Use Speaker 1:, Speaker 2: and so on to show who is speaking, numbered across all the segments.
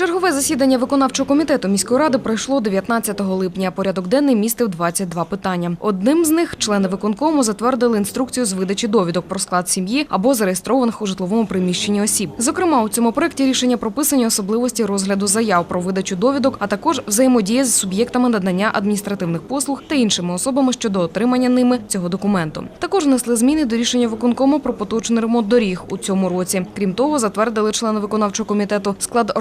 Speaker 1: Чергове засідання виконавчого комітету міської ради пройшло 19 липня. Порядок денний містив 22 питання. Одним з них члени виконкому затвердили інструкцію з видачі довідок про склад сім'ї або зареєстрованих у житловому приміщенні осіб. Зокрема, у цьому проєкті рішення прописані особливості розгляду заяв про видачу довідок, а також взаємодія з суб'єктами надання адміністративних послуг та іншими особами щодо отримання ними цього документу. Також внесли зміни до рішення виконкому про поточний ремонт доріг у цьому році. Крім того, затвердили члени виконавчого комітету склад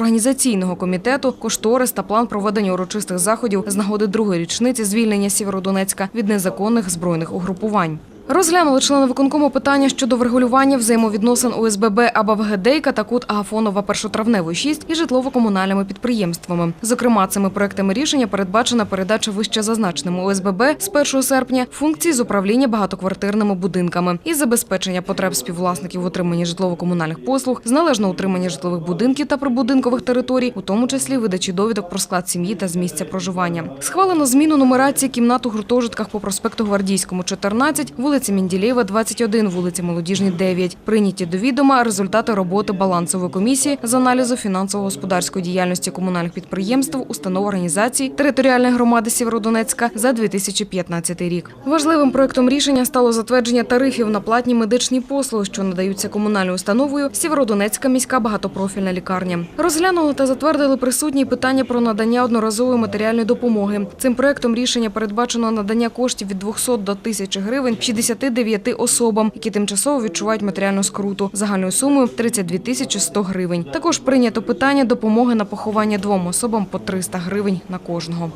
Speaker 1: організаційного комітету, кошторис та план проведення урочистих заходів з нагоди другої річниці звільнення Сєвєродонецька від незаконних збройних угрупувань. Розглянули члени виконкому питання щодо врегулювання взаємовідносин ОСББ Абавгедейка та Кут Агафонова першотравневої 6 і житлово-комунальними підприємствами. Зокрема, цими проектами рішення передбачена передача вище зазначеному ОСББ з 1 серпня функцій з управління багатоквартирними будинками і забезпечення потреб співвласників в отриманні житлово-комунальних послуг, з належного утримання житлових будинків та прибудинкових територій, у тому числі видачі довідок про склад сім'ї та з місця проживання. Схвалено зміну нумерації кімнат у гуртожитках по проспекту Гвардійському, 14, вулиці Мінділєєва, 21, вулиці Молодіжній, 9. Прийняті до відома результати роботи балансової комісії з аналізу фінансово-господарської діяльності комунальних підприємств, установ організацій територіальної громади Сєвєродонецька за 2015 рік. Важливим проектом рішення стало затвердження тарифів на платні медичні послуги, що надаються комунальною установою Сєвєродонецька міська багатопрофільна лікарня. Розглянули та затвердили присутні питання про надання одноразової матеріальної допомоги. Цим проектом рішення передбачено надання коштів від 200 до 1000 гривень 69 особам, які тимчасово відчувають матеріальну скруту загальною сумою 32 тисячі 100 гривень. Також прийнято питання допомоги на поховання двом особам по 300 гривень на кожного.